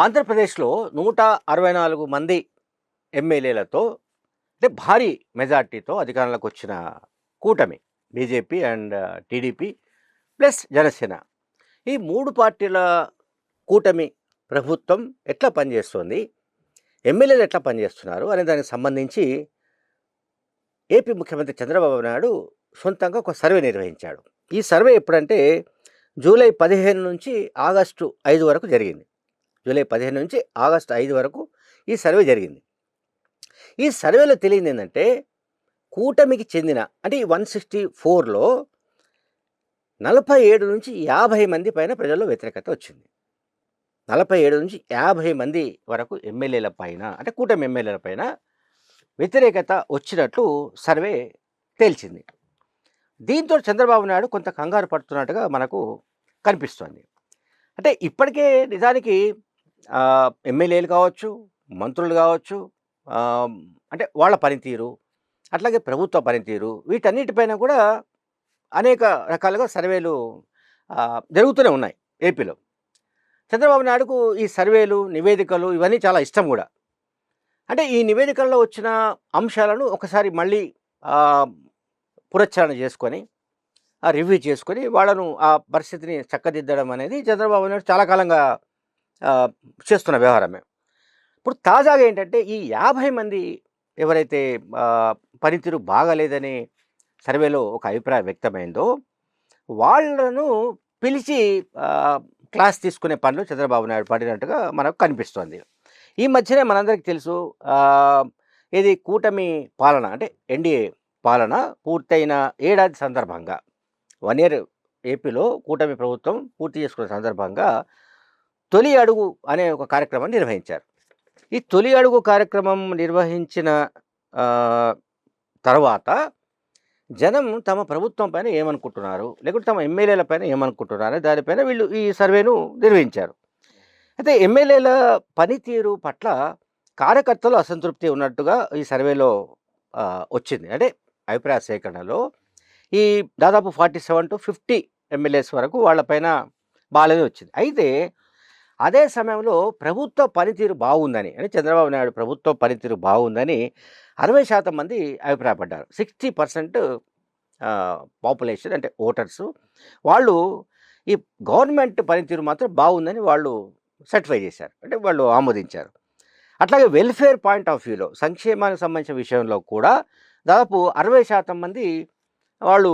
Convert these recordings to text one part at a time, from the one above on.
ఆంధ్రప్రదేశ్లో నూట అరవై నాలుగు మంది ఎమ్మెల్యేలతో అంటే భారీ మెజార్టీతో అధికారంలోకి వచ్చిన కూటమి BJP and TDP plus Janasena. ఈ మూడు పార్టీల కూటమి ప్రభుత్వం ఎట్లా పనిచేస్తుంది? ఎమ్మెల్యేలు ఎట్లా పనిచేస్తున్నారు? అనే దానికి సంబంధించి ఏపీ ముఖ్యమంత్రి చంద్రబాబు నాయుడు సొంతంగా ఒక సర్వే నిర్వహించాడు. ఈ సర్వే ఎప్పుడంటే జూలై పదిహేను నుంచి ఆగస్టు ఐదు వరకు జరిగింది. జూలై పదిహేను నుంచి ఆగస్టు ఐదు వరకు ఈ సర్వే జరిగింది. ఈ సర్వేలో తెలియంది ఏంటంటే కూటమికి చెందిన అంటే ఈ వన్ సిక్స్టీ ఫోర్లో నలభై ఏడు నుంచి యాభై మంది పైన ప్రజల్లో వ్యతిరేకత వచ్చింది. నలభై ఏడు నుంచి యాభై మంది వరకు ఎమ్మెల్యేల పైన అంటే కూటమి ఎమ్మెల్యేల పైన వ్యతిరేకత వచ్చినట్లు సర్వే తేల్చింది. దీంతో చంద్రబాబు నాయుడు కొంత కంగారు పడుతున్నట్టుగా మనకు కనిపిస్తోంది. అంటే ఇప్పటికే నిజానికి ఎమ్మెల్యేలు కావచ్చు మంత్రులు కావచ్చు అంటే వాళ్ళ పనితీరు అట్లాగే ప్రభుత్వ పనితీరు వీటన్నిటిపైన కూడా అనేక రకాలుగా సర్వేలు జరుగుతూనే ఉన్నాయి ఏపీలో. చంద్రబాబు నాయుడుకు ఈ సర్వేలు నివేదికలు ఇవన్నీ చాలా ఇష్టం కూడా. అంటే ఈ నివేదికల్లో వచ్చిన అంశాలను ఒకసారి మళ్ళీ ఆ, చేసుకొని రివ్యూ చేసుకొని వాళ్ళను ఆ పరిస్థితిని చక్కదిద్దడం అనేది చంద్రబాబు నాయుడు చాలా కాలంగా చేస్తున్న వ్యవహారమే. ఇప్పుడు తాజాగా ఏంటంటే ఈ యాభై మంది ఎవరైతే పనితీరు బాగాలేదని సర్వేలో ఒక అభిప్రాయం వ్యక్తమైందో వాళ్ళను పిలిచి క్లాస్ తీసుకునే పనులు చంద్రబాబు నాయుడు పడినట్టుగా మనకు కనిపిస్తోంది. ఈ మధ్యనే మనందరికీ తెలుసు ఇది కూటమి పాలన అంటే ఎన్డీఏ పాలన పూర్తయిన ఏడాది సందర్భంగా. వన్ ఇయర్ ఏపీలో కూటమి ప్రభుత్వం పూర్తి చేసుకున్న సందర్భంగా తొలి అడుగు అనే ఒక కార్యక్రమాన్ని నిర్వహించారు. ఈ తొలి అడుగు కార్యక్రమం నిర్వహించిన తర్వాత జనం తమ ప్రభుత్వం పైన ఏమనుకుంటున్నారు? లేకుంటే తమ ఎమ్మెల్యేల పైన ఏమనుకుంటున్నారు? దానిపైన వీళ్ళు ఈ సర్వేను నిర్వహించారు. అయితే ఎమ్మెల్యేల పనితీరు పట్ల కార్యకర్తలు అసంతృప్తి ఉన్నట్టుగా ఈ సర్వేలో వచ్చింది. అంటే అభిప్రాయ సేకరణలో ఈ దాదాపు forty seven to fifty MLAs వరకు వాళ్ళపైన బాగాలేదని వచ్చింది. అయితే అదే సమయంలో ప్రభుత్వ పనితీరు బాగుందని అంటే చంద్రబాబు నాయుడు ప్రభుత్వ పనితీరు బాగుందని అరవై శాతం మంది అభిప్రాయపడ్డారు. సిక్స్టీ పర్సెంట్ పాపులేషన్ అంటే ఓటర్స్. వాళ్ళు ఈ గవర్నమెంట్ పనితీరు మాత్రం బాగుందని వాళ్ళు సర్టిఫై చేశారు. అంటే వాళ్ళు ఆమోదించారు. అట్లాగే వెల్ఫేర్ పాయింట్ ఆఫ్ వ్యూలో సంక్షేమానికి సంబంధించిన విషయంలో కూడా దాదాపు అరవై శాతం మంది వాళ్ళు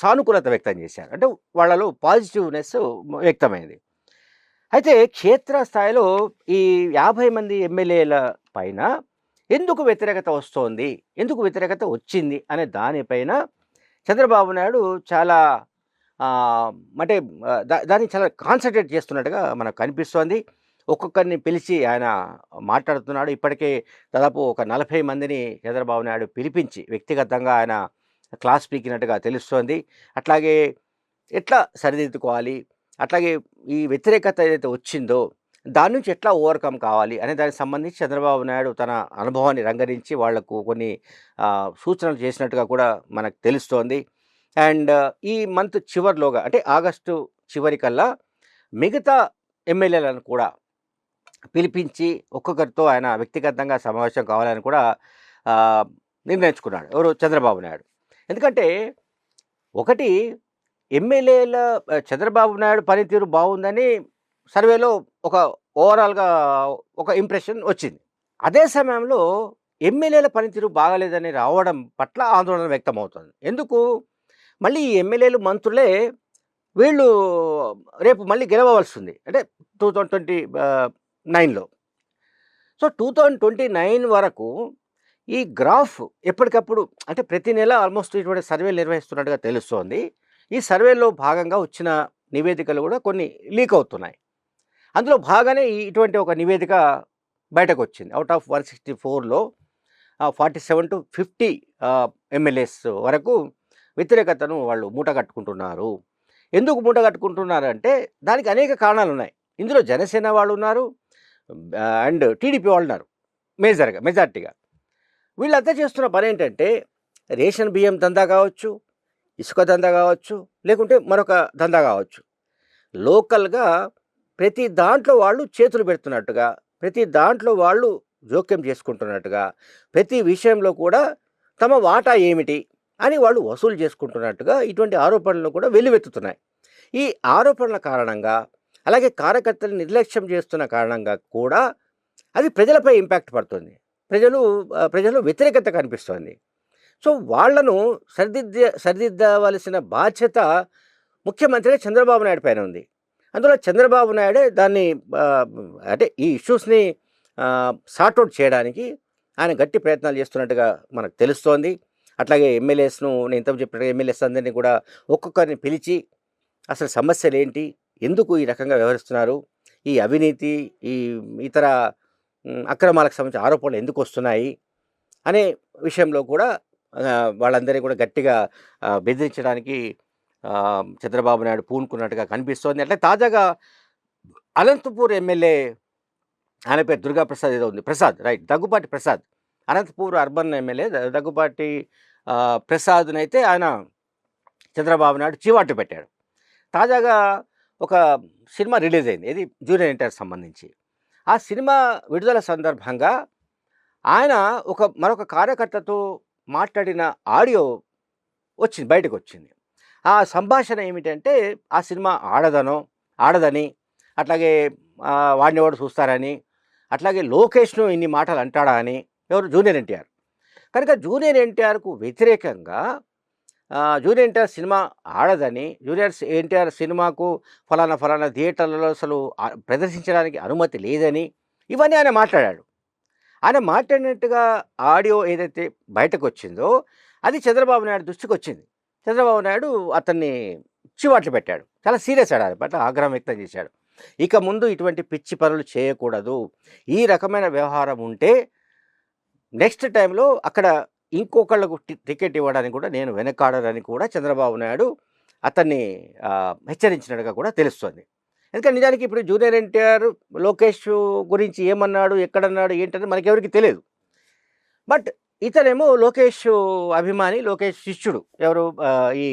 సానుకూలత వ్యక్తం చేశారు. అంటే వాళ్ళలో పాజిటివ్నెస్ వ్యక్తమైంది. అయితే క్షేత్రస్థాయిలో ఈ యాభై మంది ఎమ్మెల్యేల పైన ఎందుకు వ్యతిరేకత వస్తోంది? ఎందుకు వ్యతిరేకత వచ్చింది? అనే దానిపైన చంద్రబాబు నాయుడు చాలా అంటే దా దాన్ని చాలా కాన్సన్ట్రేట్ చేస్తున్నట్టుగా మనకు కనిపిస్తోంది. ఒక్కొక్కరిని పిలిచి ఆయన మాట్లాడుతున్నాడు. ఇప్పటికే దాదాపు ఒక నలభై మందిని చంద్రబాబు నాయుడు పిలిపించి వ్యక్తిగతంగా ఆయన క్లాస్ పీకినట్టుగా తెలుస్తోంది. అట్లాగే ఎట్లా సరిదిద్దుకోవాలి? అట్లాగే ఈ వ్యతిరేకత ఏదైతే వచ్చిందో దాని నుంచి ఎట్లా ఓవర్కమ్ కావాలి అనే దానికి సంబంధించి చంద్రబాబు నాయుడు తన అనుభవాన్ని రంగరించి వాళ్ళకు కొన్ని సూచనలు చేసినట్టుగా కూడా మనకు తెలుస్తోంది. అండ్ ఈ మంత్ చివరిలోగా అంటే ఆగస్టు చివరికల్లా మిగతా ఎమ్మెల్యేలను కూడా పిలిపించి ఒక్కొక్కరితో ఆయన వ్యక్తిగతంగా సమావేశం కావాలని కూడా నిర్ణయించుకున్నాడు ఎవరు? చంద్రబాబు నాయుడు. ఎందుకంటే ఒకటి ఎమ్మెల్యేల చంద్రబాబు నాయుడు పనితీరు బాగుందని సర్వేలో ఒక ఓవరాల్గా ఒక ఇంప్రెషన్ వచ్చింది. అదే సమయంలో ఎమ్మెల్యేల పనితీరు బాగాలేదని రావడం పట్ల ఆందోళన వ్యక్తమవుతుంది. ఎందుకు? మళ్ళీ ఈ ఎమ్మెల్యేలు మంత్రులే వీళ్ళు రేపు మళ్ళీ గెలవవలసింది. అంటే టూ థౌజండ్ ట్వంటీ నైన్లో. So two thousand twenty nine వరకు ఈ గ్రాఫ్ ఎప్పటికప్పుడు అంటే ప్రతి నెల ఆల్మోస్ట్ ఇటువంటి సర్వేలు నిర్వహిస్తున్నట్టుగా తెలుస్తోంది. ఈ సర్వేలో భాగంగా వచ్చిన నివేదికలు కూడా కొన్ని లీక్ అవుతున్నాయి. అందులో భాగానే ఈ ఇటువంటి ఒక నివేదిక బయటకు వచ్చింది అవుట్ ఆఫ్ వన్ సిక్స్టీ ఫోర్లో forty seven to fifty MLAs వరకు వ్యతిరేకతను వాళ్ళు మూట కట్టుకుంటున్నారు. ఎందుకు మూట కట్టుకుంటున్నారు అంటే దానికి అనేక కారణాలు ఉన్నాయి ఇందులో జనసేన వాళ్ళు ఉన్నారు అండ్ టీడీపీ వాళ్ళు ఉన్నారు మేజర్గా మెజార్టీగా. వీళ్ళంతా చేస్తున్న పని ఏంటంటే రేషన్ బియ్యం దందా కావచ్చు ఇసుక దందా కావచ్చు లేకుంటే మరొక దందా కావచ్చు. లోకల్గా ప్రతి దాంట్లో వాళ్ళు చేతులు పెడుతున్నట్టుగా ప్రతి దాంట్లో వాళ్ళు జోక్యం చేసుకుంటున్నట్టుగా ప్రతి విషయంలో కూడా తమ వాటా ఏమిటి అని వాళ్ళు వసూలు చేసుకుంటున్నట్టుగా ఇటువంటి ఆరోపణలు కూడా వెల్లువెత్తుతున్నాయి. ఈ ఆరోపణల కారణంగా అలాగే కార్యకర్తలు నిర్లక్ష్యం చేస్తున్న కారణంగా కూడా అది ప్రజలపై ఇంపాక్ట్ పడుతుంది. ప్రజలు ప్రజలు వ్యతిరేకత కనిపిస్తోంది. సో వాళ్ళను సరిదిద్ద సరిదిద్దవలసిన బాధ్యత ముఖ్యమంత్రి చంద్రబాబు నాయుడు పైన ఉంది. అందులో చంద్రబాబు నాయుడే దాన్ని అంటే ఈ ఇష్యూస్ని సార్ట్అవుట్ చేయడానికి ఆయన గట్టి ప్రయత్నాలు చేస్తున్నట్టుగా మనకు తెలుస్తోంది. అట్లాగే ఎమ్మెల్యేస్ను నేను ఇంతకు చెప్పినట్టుగా ఎమ్మెల్యేస్ అందరినీ కూడా ఒక్కొక్కరిని పిలిచి అసలు సమస్యలు ఏంటి? ఎందుకు ఈ రకంగా వ్యవహరిస్తున్నారు? ఈ అవినీతి ఈ ఇతర అక్రమాలకు సంబంధించిన ఆరోపణలు ఎందుకు వస్తున్నాయి? అనే విషయంలో కూడా వాళ్ళందరినీ కూడా గట్టిగా బెదిరించడానికి చంద్రబాబు నాయుడు పూనుకున్నట్టుగా కనిపిస్తోంది. అట్లే తాజాగా అనంతపూర్ ఎమ్మెల్యే ఆయన పేరు దుర్గా ప్రసాద్ ఏదో ఉంది. Prasad right. Daggubati Prasad. Anantapur urban MLA Daggubati ప్రసాద్నైతే ఆయన చంద్రబాబు నాయుడు చీవాటు పెట్టాడు. తాజాగా ఒక సినిమా రిలీజ్ అయింది. ఇది జూనియర్ ఎన్టీఆర్ సంబంధించి. ఆ సినిమా విడుదల సందర్భంగా ఆయన ఒక మరొక కార్యకర్తతో మాట్లాడిన ఆడియో వచ్చింది బయటకు వచ్చింది. ఆ సంభాషణ ఏమిటంటే ఆ సినిమా ఆడదనో ఆడదని అట్లాగే వాడిని వాడు చూస్తారని అట్లాగే లోకేష్ను ఇన్ని మాటలు అంటాడా అని ఎవరు జూనియర్ ఎన్టీఆర్. కనుక జూనియర్ ఎన్టీఆర్కు వ్యతిరేకంగా జూనియర్ ఎన్టీఆర్ సినిమా ఆడదని జూనియర్ ఎన్టీఆర్ సినిమాకు ఫలానా ఫలానా థియేటర్లలో అసలు ప్రదర్శించడానికి అనుమతి లేదని ఇవన్నీ ఆయన మాట్లాడాడు. ఆయన మాట్లాడినట్టుగా ఆడియో ఏదైతే బయటకు వచ్చిందో అది చంద్రబాబు నాయుడు దృష్టికి వచ్చింది చంద్రబాబు నాయుడు అతన్ని చివాట్లు పెట్టాడు. చాలా సీరియస్ ఆడాలి పట్ల ఆగ్రహం వ్యక్తం చేశాడు. ఇక ముందు ఇటువంటి పిచ్చి పనులు చేయకూడదు. ఈ రకమైన వ్యవహారం ఉంటే నెక్స్ట్ టైంలో అక్కడ ఇంకొకళ్ళకు టికెట్ ఇవ్వడానికి కూడా నేను వెనకాడరని కూడా చంద్రబాబు నాయుడు అతన్ని హెచ్చరించినట్టుగా కూడా తెలుస్తుంది. ఎందుకంటే నిజానికి ఇప్పుడు జూనియర్ ఎన్టీఆర్ లోకేష్ గురించి ఏమన్నాడు ఎక్కడన్నాడు ఏంటని మనకెవరికి తెలియదు. బట్ ఇతనేమో లోకేష్ అభిమాని లోకేష్ శిష్యుడు. ఎవరు? ఈ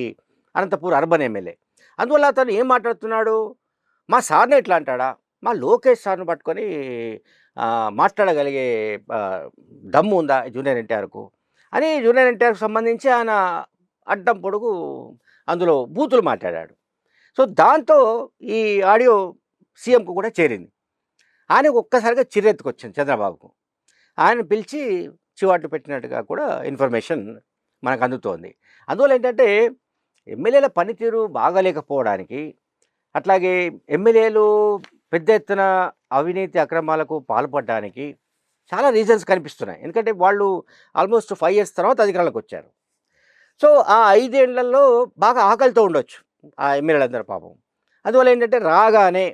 అనంతపూర్ అర్బన్ ఎమ్మెల్యే. అందువల్ల అతను ఏం మాట్లాడుతున్నాడు? మా సార్ని ఎట్లా అంటాడా? మా లోకేష్ సార్ను పట్టుకొని మాట్లాడగలిగే దమ్ము ఉందా జూనియర్ ఎన్టీఆర్కు? అని జూనియర్ ఎన్టీఆర్కు సంబంధించి ఆయన అడ్డం పొడుగు అందులో బూతులు మాట్లాడాడు. సో దాంతో ఈ ఆడియో సీఎంకు కూడా చేరింది. ఆయనకు ఒక్కసారిగా చిరెత్తుకొచ్చింది చంద్రబాబుకు. ఆయన పిలిచి చివాట్లు పెట్టినట్టుగా కూడా ఇన్ఫర్మేషన్ మనకు అందుతోంది. అందువల్ల ఏంటంటే ఎమ్మెల్యేల పనితీరు బాగాలేకపోవడానికి అట్లాగే ఎమ్మెల్యేలు పెద్ద ఎత్తున అవినీతి అక్రమాలకు పాల్పడడానికి చాలా రీజన్స్ కనిపిస్తున్నాయి. ఎందుకంటే వాళ్ళు ఆల్మోస్ట్ ఫైవ్ ఇయర్స్ తర్వాత అధికారంలోకి వచ్చారు. సో ఆ ఐదేళ్ళలో బాగా ఆకలితో ఉండొచ్చు. ఆ ఎమ్మెల్యేలందరూ పాపం. అందువల్ల ఏంటంటే రాగానే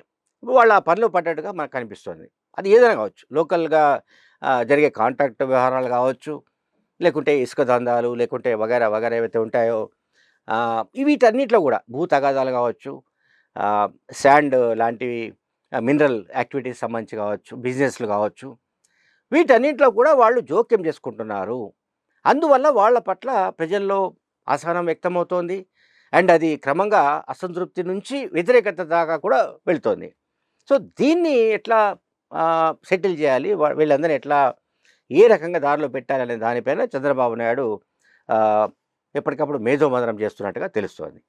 వాళ్ళు ఆ పనిలో పడ్డట్టుగా మనకు కనిపిస్తుంది. అది ఏదైనా కావచ్చు? లోకల్గా జరిగే కాంట్రాక్ట్ వ్యవహారాలు కావచ్చు లేకుంటే ఇసుక దందాలు లేకుంటే వగైరా వగైరా ఏవైతే ఉంటాయో వీటన్నిటిలో కూడా భూ తగాదాలు కావచ్చు శాండ్ లాంటివి మినరల్ యాక్టివిటీస్ సంబంధించి కావచ్చు బిజినెస్లు కావచ్చు వీటన్నింటిలో కూడా వాళ్ళు జోక్యం చేసుకుంటున్నారు. అందువల్ల వాళ్ళ పట్ల ప్రజల్లో అసహనం వ్యక్తమవుతోంది. అండ్ అది క్రమంగా అసంతృప్తి నుంచి వ్యతిరేకత దాకా కూడా వెళుతోంది. సో దీన్ని ఎట్లా సెటిల్ చేయాలి? వీళ్ళందరినీ ఎట్లా ఏ రకంగా దారిలో పెట్టాలనే దానిపైన చంద్రబాబు నాయుడు ఎప్పటికప్పుడు మేధోమదనం చేస్తున్నట్టుగా తెలుస్తోంది.